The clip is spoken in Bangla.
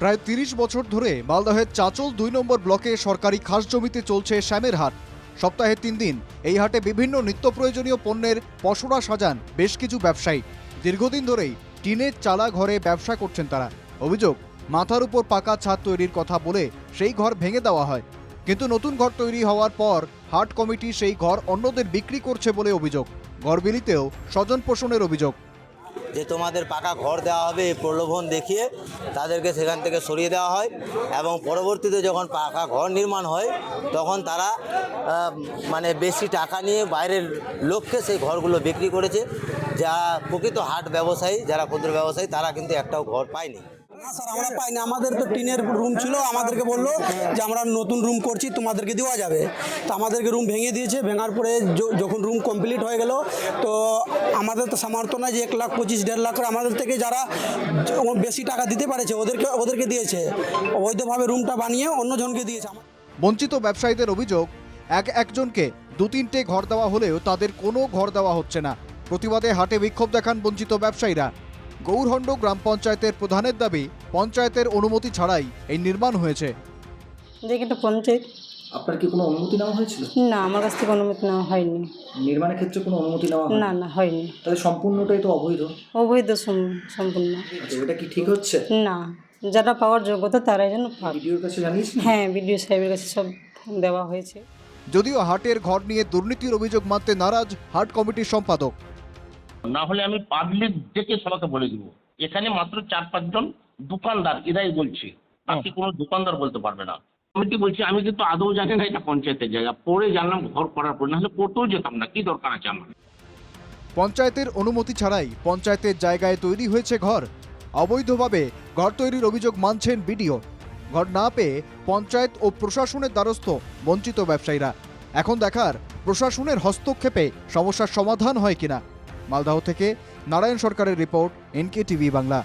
প্রায় তিরিশ বছর ধরে মালদহের চাচল দুই নম্বর ব্লকে সরকারি খাস জমিতে চলছে শ্যামের হাট। সপ্তাহে তিন দিন এই হাটে বিভিন্ন নিত্য প্রয়োজনীয় পণ্যের পসরা সাজান বেশ কিছু ব্যবসায়ী। দীর্ঘদিন ধরেই টিনের চালা ঘরে ব্যবসা করছেন তারা। অভিযোগ, মাথার উপর পাকা ছাদ তৈরির কথা বলে সেই ঘর ভেঙে দেওয়া হয়। কিন্তু নতুন ঘর তৈরি হওয়ার পর হাট কমিটি সেই ঘর অন্যদের বিক্রি করছে বলে অভিযোগ। ঘর বিলিতেও স্বজন পোষণের অভিযোগ। যে তোমাদের পাকা ঘর দেওয়া হবে এই প্রলোভন দেখিয়ে তাদেরকে সেখান থেকে সরিয়ে দেওয়া হয় এবং পরবর্তীতে যখন পাকা ঘর নির্মাণ হয়, তখন তারা মানে বেশি টাকা নিয়ে বাইরের লোককে সেই ঘরগুলো বিক্রি করেছে। যা প্রকৃত হাট ব্যবসায়ী, যারা ক্ষুদ্র ব্যবসায়ী, তারা কিন্তু একটাও ঘর পায়নি। স্যার, আমরা পাইনি আমাদের তো টিনের রুম ছিল, আমাদেরকে বলল যে আমরা নতুন রুম করছি, তোমাদেরকে দেওয়া যাবে। তো আমাদেরকে রুম ভেঙে দিয়েছে, ভেঙার পরে যখন রুম কমপ্লিট হয়ে গেল, তো আমাদের তো সামর্থ্য নাই যে এক লাখ পঁচিশ দেড় লাখ করে আমাদের থেকে যারা য- বেশি টাকা দিতে পারেছে ওদেরকে ওদেরকে দিয়েছে। অবৈধভাবে রুমটা বানিয়ে অন্যজনকে দিয়েছে। বঞ্চিত ব্যবসায়ীদের অভিযোগ এক একজনকে দু তিনটে ঘর দেওয়া হলেও তাদের কোনো ঘর দেওয়া হচ্ছে না। প্রতিবাদে হাটে বিক্ষোভ দেখান বঞ্চিত ব্যবসায়ীরা। গৌরহণ্ড গ্রাম পঞ্চায়েতের প্রধানের দাবি পঞ্চায়েতের অনুমতি ছাড়াই এই নির্মাণ হয়েছে। দেখি তো পঞ্চায়েত আপনার কি কোনো অনুমতি নেওয়া হয়েছিল? না আমার কাছ থেকে অনুমতি নেওয়া হয়নি। নির্মাণের ক্ষেত্রে কোনো অনুমতি নেওয়া না না হয়নি। তাহলে সম্পূর্ণটাই তো অবৈধ? অবৈধ সম্পূর্ণ। আচ্ছা এটা কি ঠিক হচ্ছে? না যারা পাওয়ার যোগ্যতা তারাই যেন ভিডিওর কাছে জানিস হ্যাঁ বিডিও সাহেবের কাছে সব দেওয়া হয়েছে। যদিও হাটের ঘর নিয়ে দুর্নীতির অভিযোগ মানতে নারাজ হাট কমিটির সম্পাদক। না হলে আমি পাবলিক ডেকে সবাইকে বলে দিব। এখানে মাত্র চার পাঁচজন দোকানদার এরাই বলছে। বাকি কোনো দোকানদার বলতে পারবে না। কমিটি বলছি? আমি কিন্তু আদৌ জানি না এটা পঞ্চায়েতের জায়গা। পরে জানলাম, ঘর করার পর। নাহলে কোর্টেও যেতাম না। কি দরকার আছে আমার? পঞ্চায়েতের অনুমতি ছাড়াই পঞ্চায়েতের জায়গায় তৈরি হয়েছে ঘর। অবৈধভাবে ঘর তৈরির অভিযোগ মানছেন বিডিও। ঘর না পেয়ে পঞ্চায়েত ও প্রশাসনের দ্বারস্থ বঞ্চিত ব্যবসায়ীরা। এখন দেখার প্রশাসনের হস্তক্ষেপে সমস্যার সমাধান হয় কিনা। মালদাহ থেকে নারায়ণ সরকারের রিপোর্ট এনকে টিভি বাংলা।